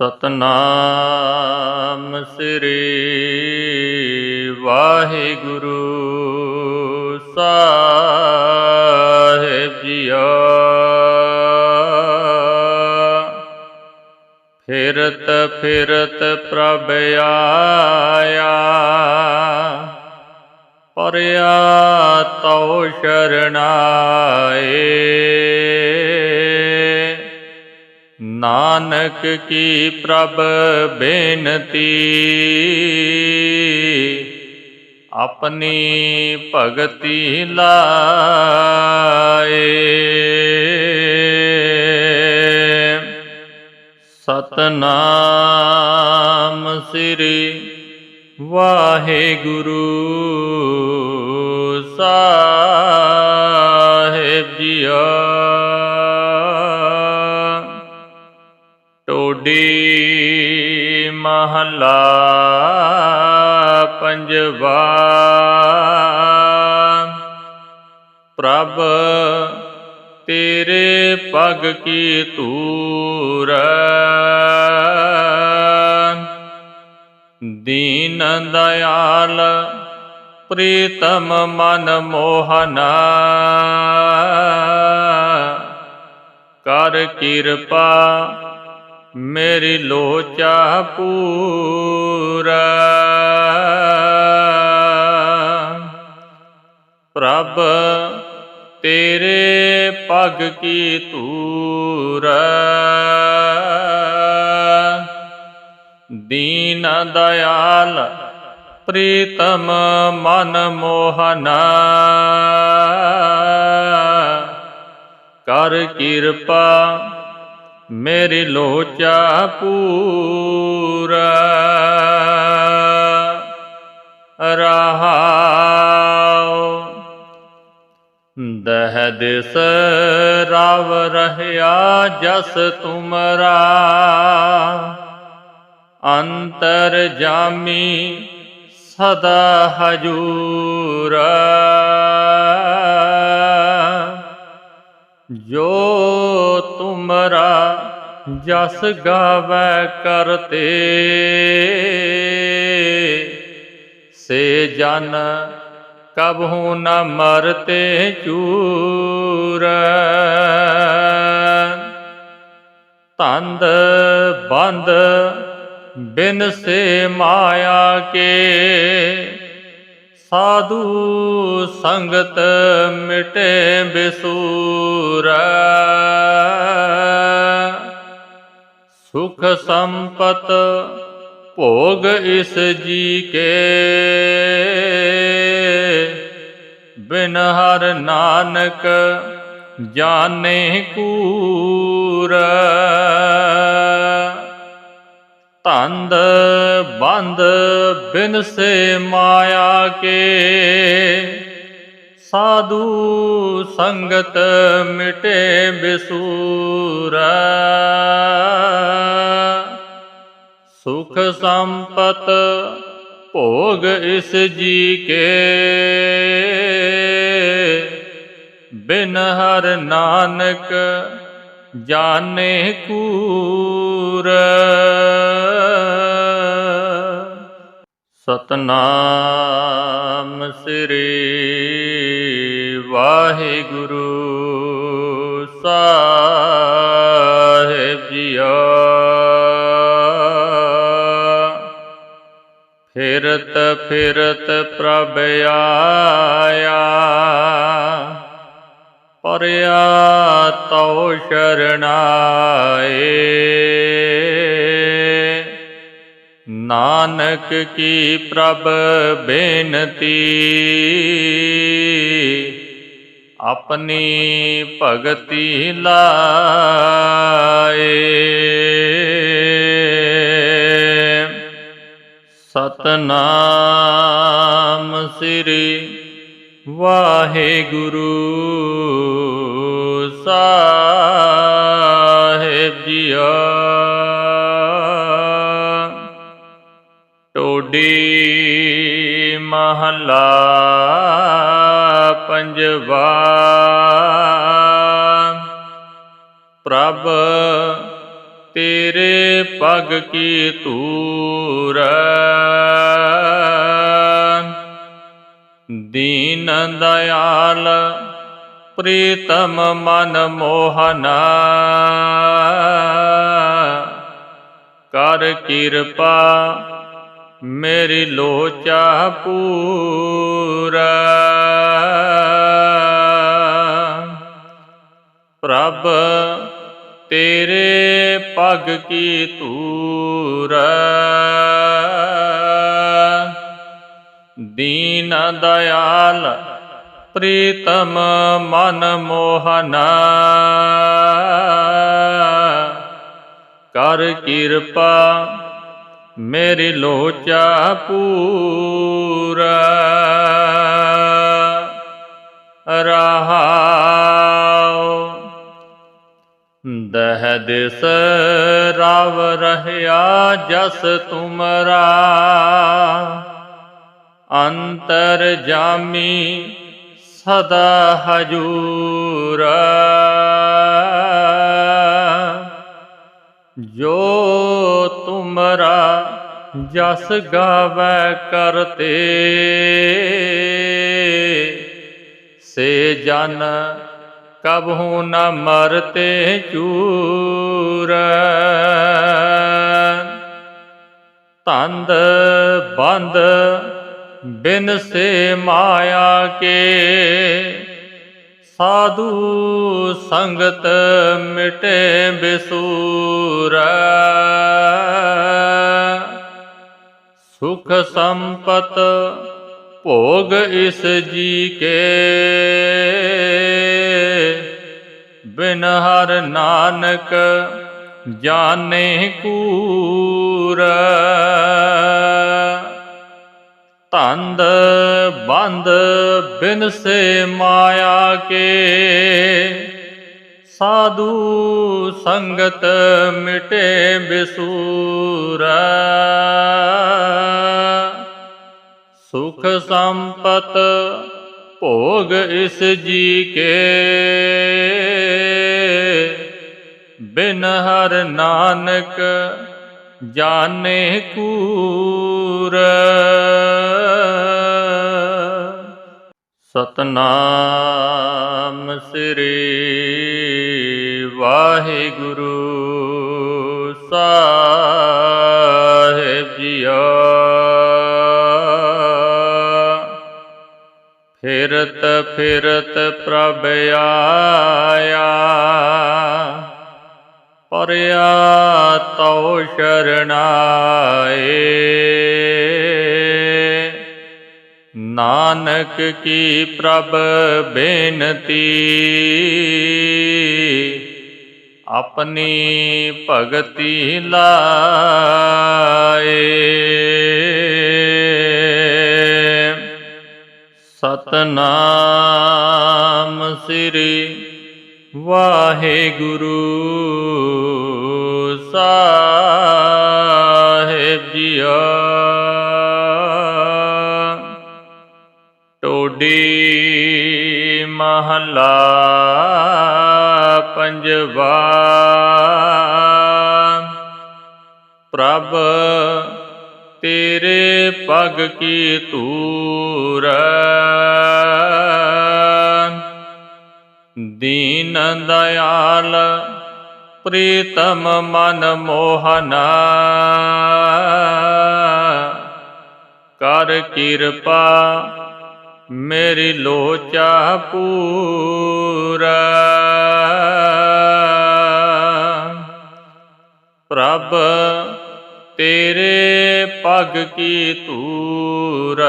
ਸਤਨਾਮ ਸ੍ਰੀ ਵਾਹਿਗੁਰੂ ਸਾਹਿਬ ਜੀਓ ਫਿਰਤ ਫਿਰਤ ਪ੍ਰਭ ਆਇਆ ਪਰਿਆ ਤਉ ਸ਼ਰਣਾਏ ਨਾਨਕ ਕੀ ਪ੍ਰਭ ਬੇਨਤੀ। ਆਪਣੀ ਭਗਤੀ ਲਾਏ। ਸਤਨਾਮ ਸ੍ਰੀ ਵਾਹਿਗੁਰੂ ਸਾ ਟੋਡੀ ਮਹਲਾ ਪੰਜਵਾ। ਪ੍ਰਭ ਤੇਰੇ ਪਗ ਕੀ ਧੂਰ ਦੀਨ ਦਇਆਲ ਪ੍ਰੀਤਮ ਮਨ ਮੋਹਨਾ ਕਰ ਕਿਰਪਾ ਮੇਰੀ ਲੋਚਾ ਪੂਰਾ। ਪ੍ਰਭ, ਤੇਰੇ ਪਗ ਕੀ ਧੂਰ ਦੀਨ ਦਇਆਲ, ਪ੍ਰੀਤਮ ਮਨ ਮੋਹਨਾ ਕਰ ਕਿਰਪਾ ਮੇਰੀ ਲੋਚਾ ਪੂਰਾ ਰਹਾਉ ਦਹ ਦਿਸ ਰਵ ਰਹਿਆ ਜਸ ਤੁਮਰਾ ਅੰਤਰ ਜਾਮੀ ਸਦਾ ਹਜੂਰ ਜੋ ਤੁਮਰਾ ਜਸ ਗਾਵੈ ਕਰਤੇ ਸੇ ਜਨ ਕਬਹੂ ਨ ਮਰਤੇ ਚੂਰ। ਤੰਦ ਬੰਦ ਬਿਨ ਸੇ ਮਾਇਆ ਕੇ। ਸਾਧੂ ਸੰਗਤ ਮਿਟੇ ਬਿਸੂਰ। ਸੁਖ ਸੰਪਤ ਭੋਗ ਇਸ ਜੀ ਕੇ। ਬਿਨ ਹਰ ਨਾਨਕ ਜਾਣੇ ਕੂਰ। ਤੰਦ ਬੰਦ ਬਿਨ ਸੇ ਮਾਇਆ ਕੇ। ਸਾਧੂ ਸੰਗਤ ਮਿਟੇ ਬਿਸੂਰ। ਸੁਖ ਸੰਪਤ ਭੋਗ ਇਸ ਜੀ ਕੇ। ਬਿਨ ਹਰ ਨਾਨਕ ਜਾਣੇ ਕੂਰ। ਸਤਨਾਮ ਸ੍ਰੀ ਵਾਹਿਗੁਰੂ ਸਾਹਿਬ ਜੀਓ। ਫਿਰਤ ਫਿਰਤ ਪ੍ਰਭ ਆਇਆ ਪਰਿਆ ਤਉ ਸ਼ਰਣਾਏ ਨਾਨਕ ਕੀ ਪ੍ਰਭ ਬੇਨਤੀ ਆਪਣੀ ਭਗਤੀ ਲਾਏ ਸਤਨਾਮ ਸ੍ਰੀ ਵਾਹਿਗੁਰੂ ਸਾਹਿਬ ਜੀਓ ਟੋਡੀ ਮਹਲਾ ਪੰਜਵਾ ਪ੍ਰਭ, ਤੇਰੇ ਪਗ ਕੀ ਧੂਰ ਦੀਨ ਦਇਆਲ, ਪ੍ਰੀਤਮ ਮਨ ਮੋਹਨਾ ਕਰ ਕਿਰਪਾ, ਮੇਰੀ ਲੋਚਾ ਪੂਰਾ ਪ੍ਰਭ, ਤੇਰੇ ਪਗ ਕੀ ਧੂਰ ਦੀਨ ਦਇਆਲ, ਪ੍ਰੀਤਮ ਮਨ ਮੋਹਨ ਕਰ ਕਿਰਪਾ, ਮੇਰੀ ਲੋਚਾ ਪੂਰਾ ਰਹਾਉ ਦਹ ਦਿਸ ਰਹਿਆ ਜਸ ਤੁਮਰਾ। ਅੰਤਰ ਜਾਮੀ ਸਦਾ ਹਜੂਰ। ਜੋ ਤੁਮਰਾ ਜਸ ਗਾਵੈ ਕਰਤੇ, ਸੇ ਜਨ ਕਬਹੂ ਨ ਮਰਤੇ ਚੂਰ। ਤੰਦ ਬੰਦ ਬਿਨ ਸੇ ਮਾਇਆ ਕੇ। ਸਾਧੂ ਸੰਗਤ ਮਿਟੇ ਬਿਸੂਰ। ਸੁਖ ਸੰਪਤ ਭੋਗ ਇਸ ਜੀ ਕੇ। ਬਿਨ ਹਰ ਨਾਨਕ ਜਾਣੇ ਕੂਰ। ਤੰਦ ਬੰਦ ਬਿਨ ਸੇ ਮਾਇਆ ਕੇ। ਸਾਧੂ ਸੰਗਤ ਮਿਟੇ ਬਿਸੂਰ। ਸੁਖ ਸੰਪਤ ਭੋਗ ਇਸ ਜੀ ਕੇ। ਬਿਨ ਹਰ ਨਾਨਕ ਜਾਣੇ ਕੂਰ। ਸਤਨਾਮ ਸ੍ਰੀ ਵਾਹਿਗੁਰੂ ਸਾ ਫਿਰਤ ਫਿਰਤ ਪ੍ਰਭ ਆਇਆ। ਪਰਿਆ ਤਉ ਸ਼ਰਣਾਏ ਨਾਨਕ ਕੀ ਪ੍ਰਭ ਬੇਨਤੀ। ਆਪਣੀ ਭਗਤੀ ਲਾਏ। ਸਤਨਾਮ ਸ੍ਰੀ ਵਾਹਿਗੁਰੂ ਸਾਹਿਬ ਜੀਓ ਟੋਡੀ ਮਹਲਾ ਪੰਜਵਾ। ਪ੍ਰਭ ਤੇਰੇ ਪਗ ਕੀ ਧੂਰ? ਦੀਨ ਦਇਆਲ ਪ੍ਰੀਤਮ ਮਨ ਮੋਹਨਾ। ਕਰ ਕਿਰਪਾ ਮੇਰੀ ਲੋਚਾ ਪੂਰਾ। ਪ੍ਰਭ, ਤੇਰੇ ਪਗ ਕੀ ਧੂਰ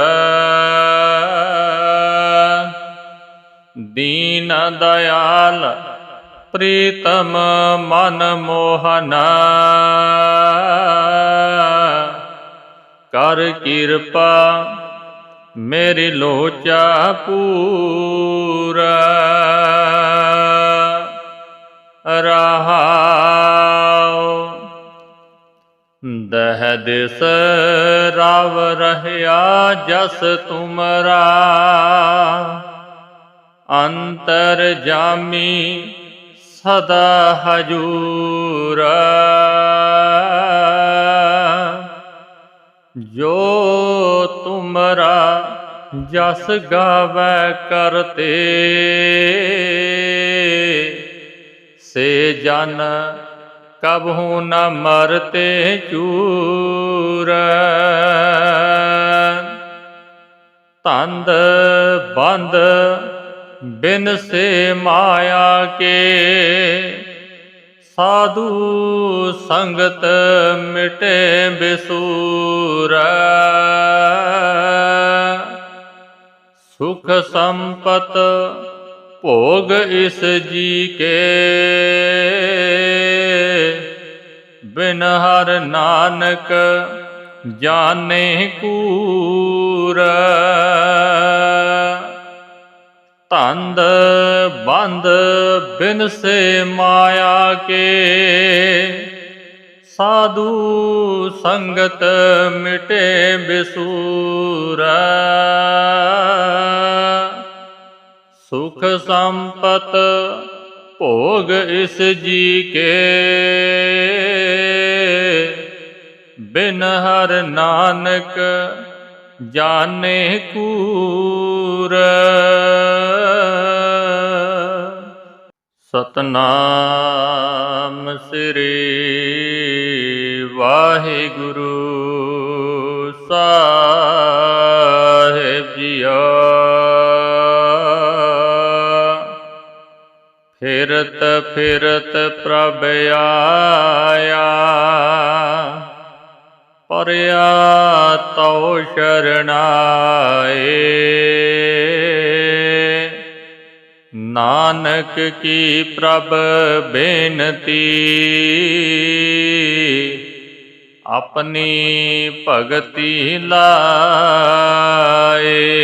ਦੀਨ ਦਇਆਲ ਪ੍ਰੀਤਮ ਮਨ ਮੋਹਨਾ ਕਰ ਕਿਰਪਾ ਮੇਰੀ ਲੋਚਾ ਪੂਰਾ ਰਹਾ ਦਹ ਦਿਸ ਰਵ ਰਹਿਆ ਜਸ ਤੁਮਰਾ। ਅੰਤਰ ਜਾਮੀ ਸਦਾ ਹਜੂਰ। ਜੋ ਤੁਮਰਾ ਜਸ ਗਾਵੇ ਕਰਤੇ, ਸੇ ਜਨ ਕਬਹੂ ਨ ਮਰਤੇ ਚੂਰ। ਤੰਦ ਬੰਦ ਬਿਨ ਸੇ ਮਾਇਆ ਕੇ। ਸਾਧੂ ਸੰਗਤ ਮਿਟੇ ਬਿਸੂਰ। ਸੁਖ ਸੰਪਤ ਭੋਗ ਇਸ ਜੀ ਕੇ। ਬਿਨ ਹਰ ਨਾਨਕ ਜਾਣੇ ਕੂਰ। ਤੰਦ ਬੰਦ ਬਿਨ ਸੇ ਮਾਇਆ ਕੇ। ਸਾਧੂ ਸੰਗਤ ਮਿਟੇ ਬਿਸੂਰ। ਸੁਖ ਸੰਪਤ ਭੋਗ ਇਸ ਜੀ ਕੇ। ਬਿਨ ਹਰ ਨਾਨਕ ਜਾਣੇ ਕੂਰ। ਸਤਨਾਮ ਸ੍ਰੀ ਵਾਹਿਗੁਰੂ ਸਾ ਫਿਰਤ ਫਿਰਤ ਪ੍ਰਭ ਆਇਆ। ਪਰਿਆ ਤਉ ਸ਼ਰਣਾਏ। ਨਾਨਕ ਕੀ ਪ੍ਰਭ ਬੇਨਤੀ। ਆਪਣੀ ਭਗਤੀ ਲਾਏ।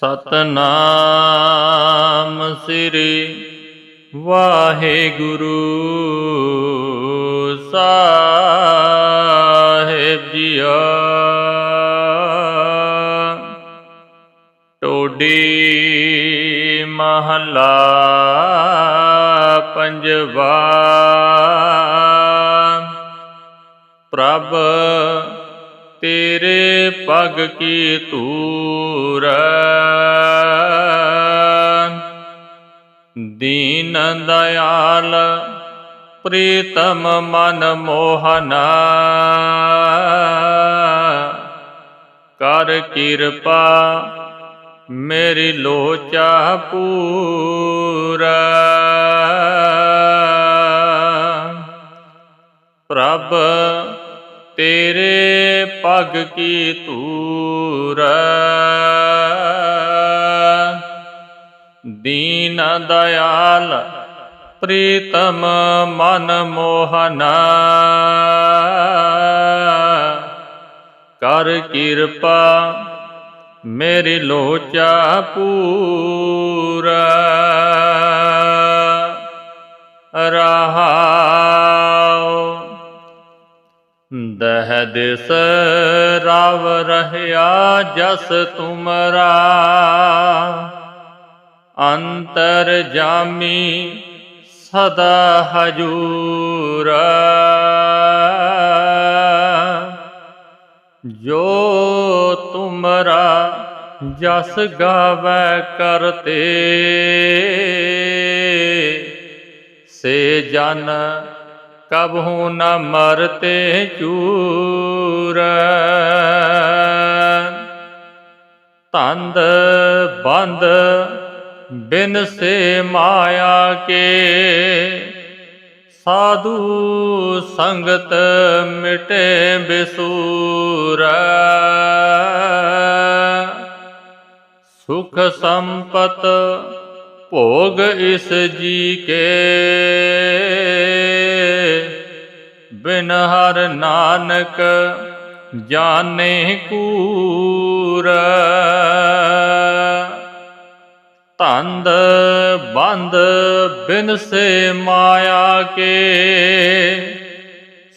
ਸਤਨਾਮ ਸ੍ਰੀ ਵਾਹਿਗੁਰੂ ਸਾਹਿਬ ਜੀਓ ਟੋਡੀ ਮਹਲਾ ਪੰਜਵਾ। ਪ੍ਰਭ ਤੇਰੇ ਪਗ ਕੀ ਧੂਰ ਦੀਨ ਦਇਆਲ ਪ੍ਰੀਤਮ ਮਨ ਮੋਹਨ ਕਰ ਕਿਰਪਾ ਮੇਰੀ ਲੋਚਾ ਪੂਰਾ ਪ੍ਰਭ ਤੇਰੇ ਪਗ ਕੀ ਧੂਰ? ਦੀਨ ਦਇਆਲ ਪ੍ਰੀਤਮ ਮਨ ਮੋਹਨਾ। ਕਰ ਕਿਰਪਾ ਮੇਰੀ ਲੋਚਾ ਪੂਰਾ। ਰਹਾਉ ਦਹ ਦਿਸ ਰਵ ਰਹਿਆ ਜਸ ਤੁਮਰਾ। ਅੰਤਰ ਜਾਮੀ ਸਦਾ ਹਜੂਰ। ਜੋ ਤੁਮਰਾ ਜਸ ਗਾਵੈ ਕਰਤੇ, ਸੇ ਜਨ ਕਬਹੂ ਨ ਮਰਤੇ ਚੂਰ। ਤੰਦ ਬੰਦ ਬਿਨ ਸੇ ਮਾਇਆ ਕੇ। ਸਾਧੂ ਸੰਗਤ ਮਿਟੇ ਬਿਸੂਰ। ਸੁਖ ਸੰਪਤ ਭੋਗ ਇਸ ਜੀ ਕੇ। ਬਿਨ ਹਰ ਨਾਨਕ ਜਾਣੇ ਕੂਰ। ਤੰਦ ਬੰਦ ਬਿਨ ਸੇ ਮਾਇਆ ਕੇ।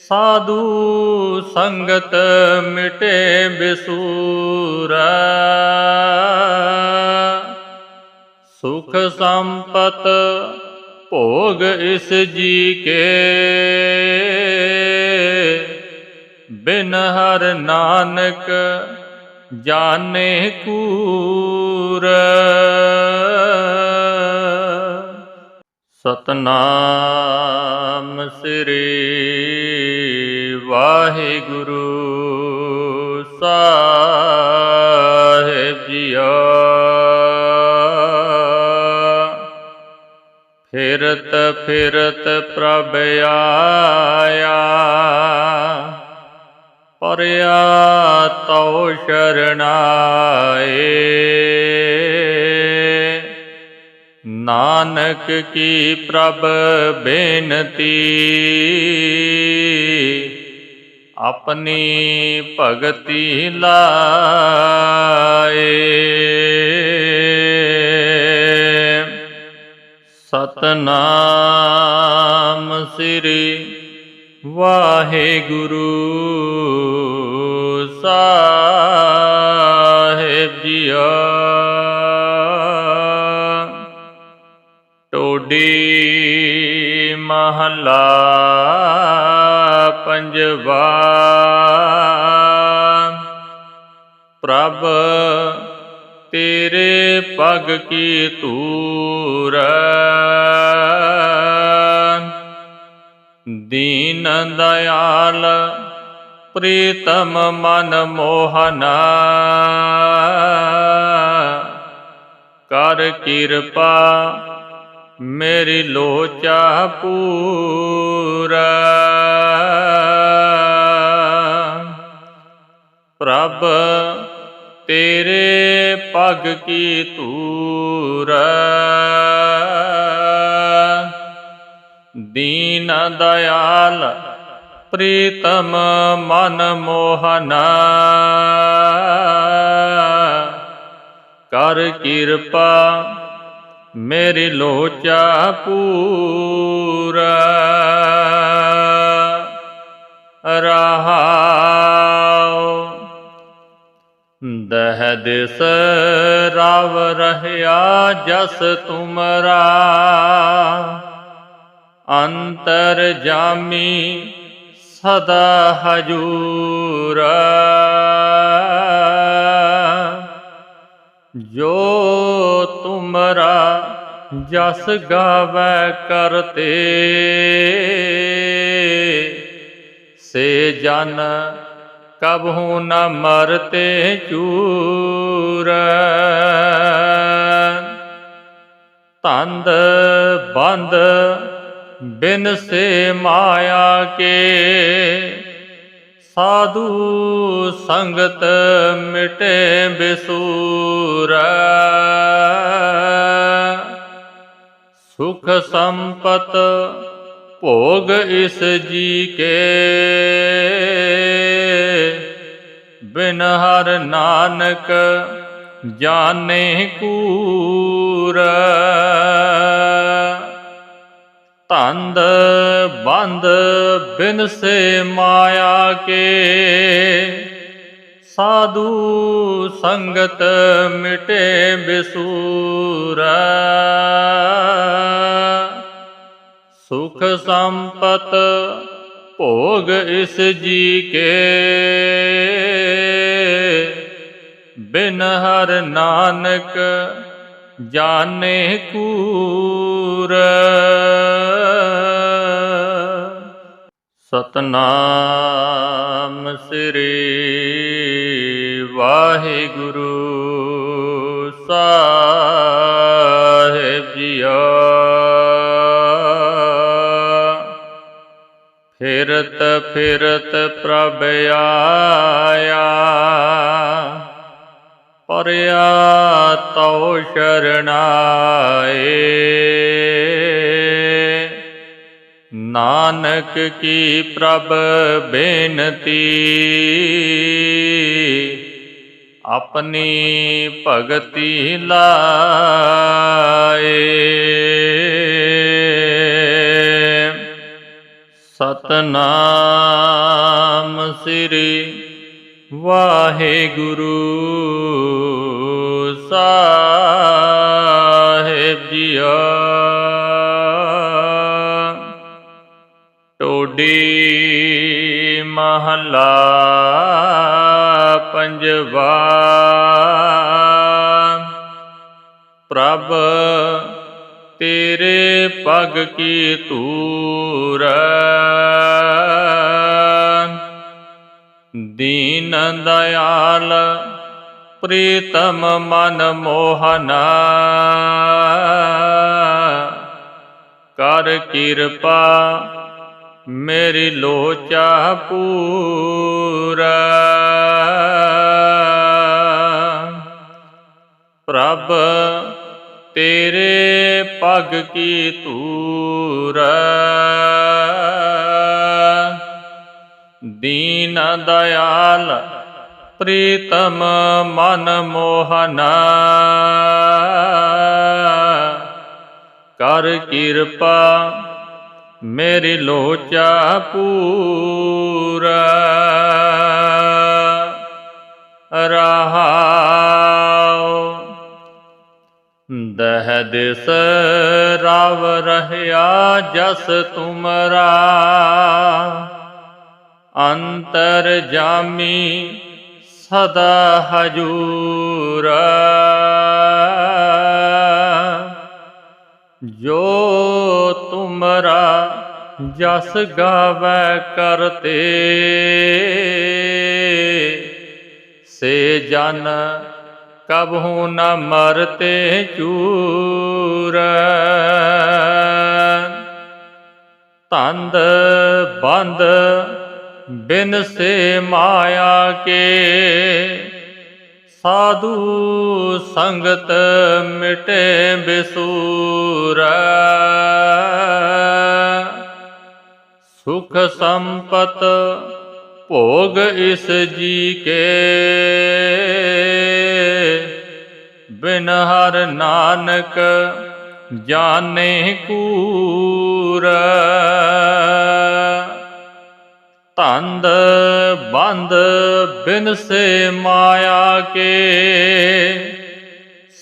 ਸਾਧੂ ਸੰਗਤ ਮਿਟੇ ਬਿਸੂਰ। ਸੁਖ ਸੰਪਤ ਭੋਗ ਇਸ ਜੀ ਕੇ। ਬਿਨ ਹਰ ਨਾਨਕ ਜਾਣੇ ਕੂਰ। ਸਤਨਾਮ ਸ੍ਰੀ ਵਾਹਿਗੁਰੂ ਸਾਹਿਬ ਫਿਰਤ ਫਿਰਤ ਪ੍ਰਭ ਆਇਆ। ਪਰਿਆ ਤਉ ਸ਼ਰਣਾਏ ਨਾਨਕ ਕੀ ਪ੍ਰਭ ਬੇਨਤੀ। ਆਪਣੀ ਭਗਤੀ ਲਾਏ। ਸਤਨਾਮ ਸ੍ਰੀ ਵਾਹਿਗੁਰੂ ਸਾਹਿਬ ਜੀਓ। ਟੋਡੀ ਮਹਲਾ ਪੰਜਵਾ ਪ੍ਰਭ ਤੇਰੇ ਪਗ ਕੀ ਧੂਰ ਦੀਨ ਦਇਆਲ ਪ੍ਰੀਤਮ ਮਨ ਮੋਹਨਾ ਕਰ ਕਿਰਪਾ ਮੇਰੀ ਲੋਚਾ ਪੂਰਾ ਪ੍ਰਭ ਤੇ ਪਗ ਕੀ ਧੂਰ ਦੀਨ ਦਇਆਲ ਪ੍ਰੀਤਮ ਮਨ ਮੋਹਨ ਕਰ ਕਿਰਪਾ ਮੇਰੀ ਲੋਚਾ ਪੂਰਾ ਰਹਾਉ ਦਹਿ ਦਿਸ ਰਵ ਰਹਿਆ ਜਸ ਤੁਮਰਾ। ਅੰਤਰ ਜਾਮੀ ਸਦਾ ਹਜੂਰ। ਜੋ ਤੁਮਰਾ ਜਸ ਗਾਵੈ ਕਰਤੇ, ਸੇ ਜਨ ਕਬਹੂ ਨ ਮਰਤੇ ਚੂਰ। ਤੰਦ ਬੰਦ ਬਿਨ ਸੇ ਮਾਇਆ ਕੇ। ਸਾਧੂ ਸੰਗਤ ਮਿਟੇ ਬਿਸੂਰ। ਸੁਖ ਸੰਪਤ ਭੋਗ ਇਸ ਜੀ ਕੇ। ਬਿਨ ਹਰ ਨਾਨਕ ਜਾਣੇ ਕੂਰ। ਤੰਦ ਬੰਦ ਬਿਨ ਸੇ ਮਾਇਆ ਕੇ। ਸਾਧੂ ਸੰਗਤ ਮਿਟੇ ਬਿਸੂਰ। ਸੁਖ ਸੰਪਤ ਭੋਗ ਇਸ ਜੀ ਕੇ। ਬਿਨ ਹਰ ਨਾਨਕ ਜਾਣੇ ਕੂਰ। ਸਤਨਾਮ ਸ੍ਰੀ ਵਾਹਿਗੁਰੂ। ਫਿਰਤ ਫਿਰਤ ਪ੍ਰਭ ਆਇਆ। ਪਰਿਆ ਤਉ ਸ਼ਰਣਾਏ ਨਾਨਕ ਕੀ ਪ੍ਰਭ ਬੇਨਤੀ। ਆਪਣੀ ਭਗਤੀ ਲਾਏ। ਸਤਨਾਮ ਸ੍ਰੀ ਵਾਹਿਗੁਰੂ ਸਾਹਿਬ ਜੀਓ ਢੋਡੀ ਮਹਲਾ ਪੰਜਵਾ। ਪ੍ਰਭ ਤੇਰੇ ਪਗ ਕੀ ਧੂਰ? ਦੀਨ ਦਇਆਲ ਪ੍ਰੀਤਮ ਮਨ ਮੋਹਨਾ। ਕਰ ਕਿਰਪਾ ਮੇਰੀ ਲੋਚਾ ਪੂਰਾ। ਪ੍ਰਭ, ਤੇਰੇ ਪਗ ਕੀ ਧੂਰ ਦੀਨ ਦਇਆਲ ਪ੍ਰੀਤਮ ਮਨ ਮੋਹਨ ਕਰ ਕਿਰਪਾ ਮੇਰੀ ਲੋਚਾ ਪੂਰਾ ਰਹਾਉ ਦਹ ਦਿਸ ਰਹਿਆ ਜਸ ਤੁਮਰਾ। ਅੰਤਰ ਜਾਮੀ ਸਦਾ ਹਜੂਰ। ਜੋ ਤੁਮਰਾ ਜਸ ਗਾਵੈ ਕਰਤੇ, ਸੇ ਜਨ ਕਬਹੂ ਨ ਮਰਤੇ ਚੂਰ। ਤੰਦ ਬੰਦ ਬਿਨ ਸੇ ਮਾਇਆ ਕੇ। ਸਾਧੂ ਸੰਗਤ ਮਿਟੇ ਬਿਸੂਰ। ਸੁਖ ਸੰਪਤ ਭੋਗ ਇਸ ਜੀ ਕੇ। ਬਿਨ ਹਰ ਨਾਨਕ ਜਾਣੇ ਕੂਰ। ਤੰਦ ਬੰਦ ਬਿਨ ਸੇ ਮਾਇਆ ਕੇ।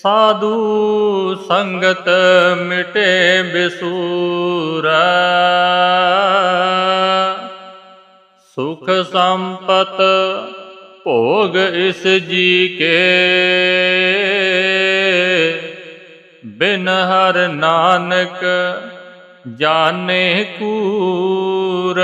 ਸਾਧੂ ਸੰਗਤ ਮਿਟੇ ਬਿਸੂਰ। ਸੁਖ ਸੰਪਤ ਭੋਗ ਇਸ ਜੀ ਕੇ। ਬਿਨ ਹਰ ਨਾਨਕ ਜਾਣੇ ਕੂਰ।